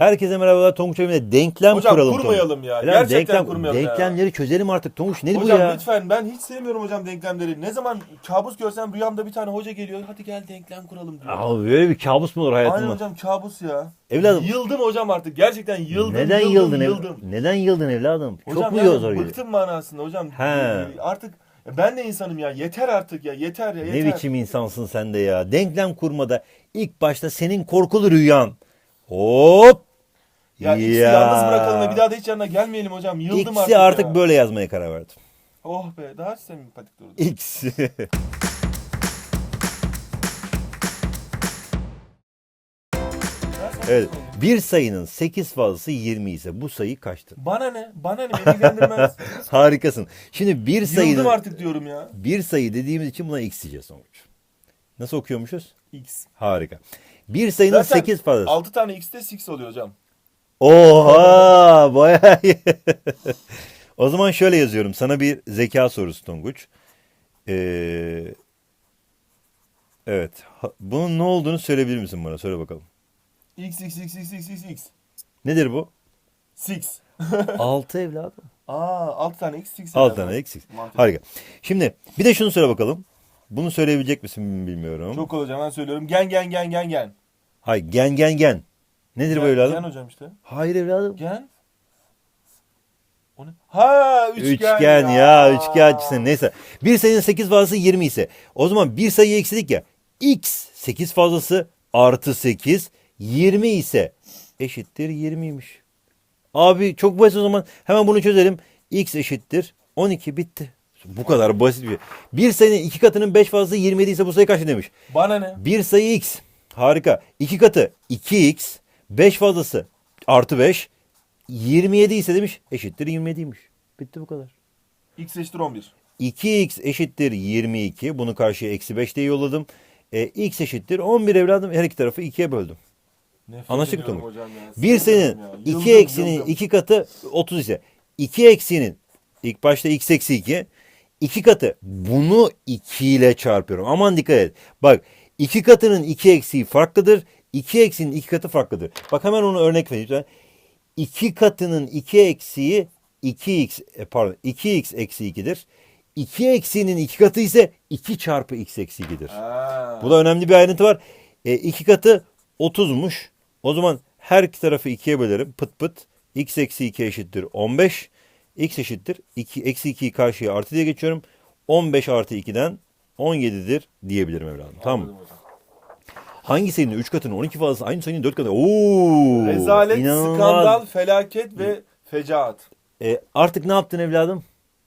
Herkese merhabalar. Tonguç evine denklem Hocam kuralım. kurmayalım ya. Tonguç. Gerçekten denklem, kurmayalım ya. Denklemleri çözelim artık Tonguç. Hocam bu ya? lütfen ben hiç sevmiyorum hocam denklemleri. Ne zaman kabus görsem rüyamda bir tane hoca geliyor. Hadi gel denklem kuralım diyor. Abi böyle bir kabus mu olur Aynen hayatımda? hocam kabus ya. Evladım. Yıldım hocam artık. Gerçekten yıldım. Neden yıldım, yıldın yıldım. ev- Neden yıldın evladım? Hocam Çok mu yani zor bıktım manasında hocam. He. Ee, Artık ben de insanım ya. Yeter artık ya. Yeter ya. Yeter. Ne biçim insansın sen de ya? Denklem kurmada ilk başta senin korkulu rüyan. Hop! Ya X'i yalnız bırakalım ve bir daha da hiç yanına gelmeyelim hocam. Yıldım X'i artık, artık ya. böyle yazmaya karar verdim. Oh be daha sempatik durdu. X. evet. Bir sayının 8 fazlası 20 ise bu sayı kaçtır? Bana ne? Bana ne? Beni ilgilendirmez. Harikasın. Şimdi bir sayının Yıldım artık diyorum ya. bir sayı dediğimiz için buna x diyeceğiz sonuç. Nasıl okuyormuşuz? X. Harika. Bir sayının Zaten 8 fazlası. 6 tane X'te 6 oluyor hocam. Oha bayağı iyi. o zaman şöyle yazıyorum. Sana bir zeka sorusu Tonguç. Ee, evet. Ha- Bunun ne olduğunu söyleyebilir misin bana? Söyle bakalım. X X X X X X X. Nedir bu? 6. 6 evladım. Aa 6 tane X 6. 6 tane eksik. Mantıklı. Harika. Şimdi bir de şunu söyle bakalım. Bunu söyleyebilecek misin bilmiyorum. Çok kolay hocam ben söylüyorum. Gen gen gen gen gen. Hayır gen gen gen. Nedir bu Gen, evladım? gen hocam işte. Hayır evladım. Gen. O ne? Ha üçgen, Üçgen ya, üçgencisine neyse. Bir sayının 8 fazlası 20 ise o zaman bir sayıyı eksidik ya. X 8 fazlası artı 8 20 ise eşittir 20'ymiş. Abi çok basit o zaman hemen bunu çözelim. X eşittir 12 bitti. Bu kadar basit bir. Bir sayının iki katının 5 fazlası 27 ise bu sayı kaç demiş? Bana ne? Bir sayı x. Harika. İki katı 2x. 5 fazlası artı 5. 27 ise demiş eşittir 27'ymiş. Bitti bu kadar. X eşittir 11. 2x eşittir 22. Bunu karşıya eksi 5 diye yolladım. E, x eşittir 11 evladım. Her iki tarafı 2'ye böldüm. Nefret Anlaştık mı? Bir ya. 2 Yıldım, eksinin yıldım. 2 katı 30 ise 2 eksinin ilk başta x eksi 2 2 katı bunu 2 ile çarpıyorum. Aman dikkat et. Bak 2 katının 2 eksiği farklıdır. 2 eksinin 2 katı farklıdır. Bak hemen onu örnek vereyim. lütfen. 2 katının 2 eksiği 2x e, pardon 2x eksi 2'dir. 2 eksiğinin 2 katı ise 2 çarpı x eksi 2'dir. Ha. Bu da önemli bir ayrıntı var. E, iki katı 30'muş. O zaman her iki tarafı ikiye bölerim. Pıt pıt. x eksi 2 eşittir 15. x eşittir 2, eksi 2'yi karşıya artı diye geçiyorum. 15 artı 2'den 17'dir diyebilirim evladım. Tamam mı? Hangi sayının 3 katının 12 fazlası aynı sayının 4 katı? Oo! Rezalet, inanılmaz. skandal, felaket ve fecaat. E, artık ne yaptın evladım?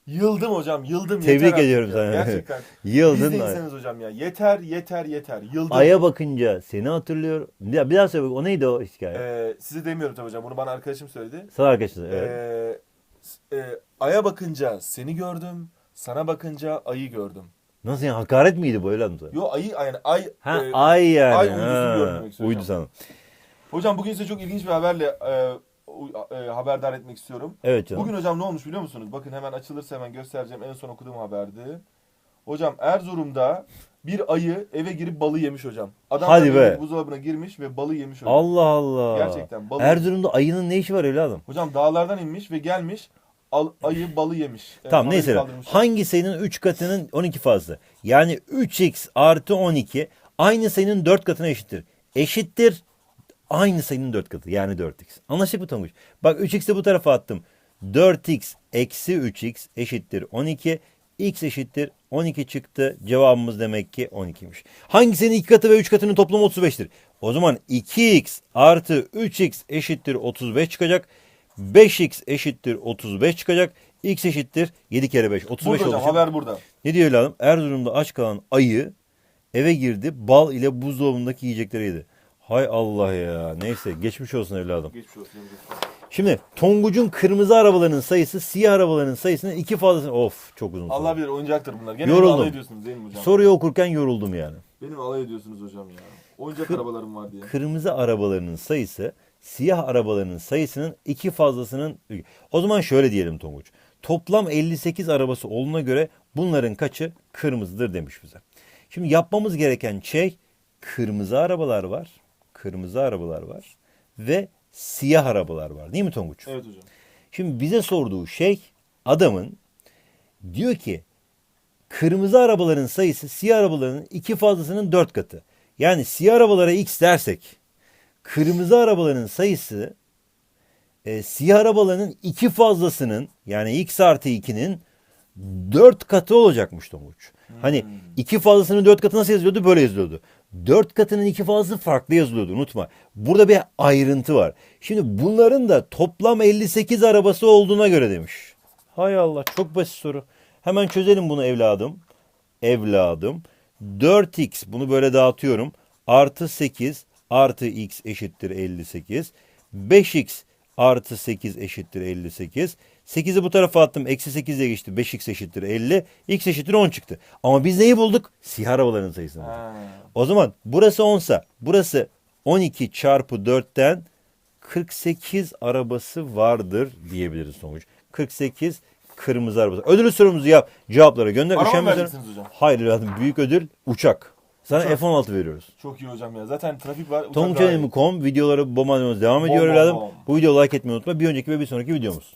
Yıldım hocam, yıldım. Tebrik yeter artık ediyorum ya. sana. Gerçekten. Yıldın. Biz de insanız hocam ya. Yeter, yeter, yeter. Yıldım. Aya bakınca seni hatırlıyor. Bir daha, bir daha söyle. O neydi o hikaye? Ee, size demiyorum tabii hocam. Bunu bana arkadaşım söyledi. Sana arkadaşlar. Evet. Ee, e, aya bakınca seni gördüm. Sana bakınca ayı gördüm. Nasıl yani hakaret miydi bu evladım? Yo ayı yani ay. Ha e, ay yani. ay uydusunu demek istiyorum. Uydu sana. Hocam bugün size çok ilginç bir haberle e, e, haberdar etmek istiyorum. Evet canım. Bugün hocam ne olmuş biliyor musunuz? Bakın hemen açılırsa hemen göstereceğim. En son okuduğum haberdi. Hocam Erzurum'da bir ayı eve girip balı yemiş hocam. Adam Hadi be. buzdolabına girmiş ve balı yemiş hocam. Allah Allah. Gerçekten balı. Erzurum'da ayının ne işi var evladım? Hocam dağlardan inmiş ve gelmiş al, ayı balı yemiş. Tamam haberi neyse. kaldırmış. Hangi sayının 3 katının 12 fazla? Yani 3x artı 12 aynı sayının 4 katına eşittir. Eşittir aynı sayının 4 katı yani 4x. Anlaştık mı Tonguç? Bak 3x'i bu tarafa attım. 4x eksi 3x eşittir 12. x eşittir 12 çıktı. Cevabımız demek ki 12'ymiş. Hangisinin 2 katı ve 3 katının toplamı 35'tir? O zaman 2x artı 3x eşittir 35 çıkacak. 5x eşittir 35 çıkacak. x eşittir 7 kere 5. 35 Burada hocam olacak. haber burada. Ne diyor evladım? Erzurum'da aç kalan ayı eve girdi. Bal ile buzdolabındaki yiyecekleri yedi. Hay Allah ya. Neyse geçmiş olsun evladım. Geçmiş olsun. Şimdi Tonguç'un kırmızı arabalarının sayısı siyah arabaların sayısının iki fazlasını... Of çok uzun. Allah bilir oyuncaktır bunlar. Gene Yoruldum. alay ediyorsunuz değil mi hocam? Soruyu okurken yoruldum yani. Benim alay ediyorsunuz hocam ya. Oyuncak Kır- arabalarım var diye. Kırmızı arabalarının sayısı siyah arabalarının sayısının iki fazlasının... O zaman şöyle diyelim Tonguç. Toplam 58 arabası olduğuna göre bunların kaçı kırmızıdır demiş bize. Şimdi yapmamız gereken şey kırmızı arabalar var. Kırmızı arabalar var. Ve siyah arabalar var değil mi Tonguç? Evet hocam. Şimdi bize sorduğu şey adamın diyor ki kırmızı arabaların sayısı siyah arabaların iki fazlasının dört katı. Yani siyah arabalara x dersek kırmızı arabaların sayısı e, siyah arabaların iki fazlasının yani x artı 2'nin dört katı olacakmış Tonguç. Hani iki fazlasının dört katı nasıl yazılıyordu? Böyle yazılıyordu. Dört katının iki fazlası farklı yazılıyordu unutma. Burada bir ayrıntı var. Şimdi bunların da toplam 58 arabası olduğuna göre demiş. Hay Allah çok basit soru. Hemen çözelim bunu evladım. Evladım. 4x bunu böyle dağıtıyorum. Artı 8 artı x eşittir 58. 5x artı 8 eşittir 58. 8'i bu tarafa attım. Eksi 8 ile geçti. 5x eşittir 50. x eşittir 10 çıktı. Ama biz neyi bulduk? Siyah arabaların sayısını bulduk. Ha. O zaman burası 10 sa burası 12 çarpı 4'ten 48 arabası vardır diyebiliriz sonuç. 48 kırmızı arabası. Ödülü sorumuzu yap. Cevaplara gönder. Araba mı vereceksiniz hocam? Hayır evladım büyük ödül uçak. Sana Uçak. F-16 veriyoruz. Çok iyi hocam ya. Zaten trafik var. Tonguçanemi.com videoları bombalamamız devam ediyor bom. Bu videoyu like etmeyi unutma. Bir önceki ve bir sonraki videomuz.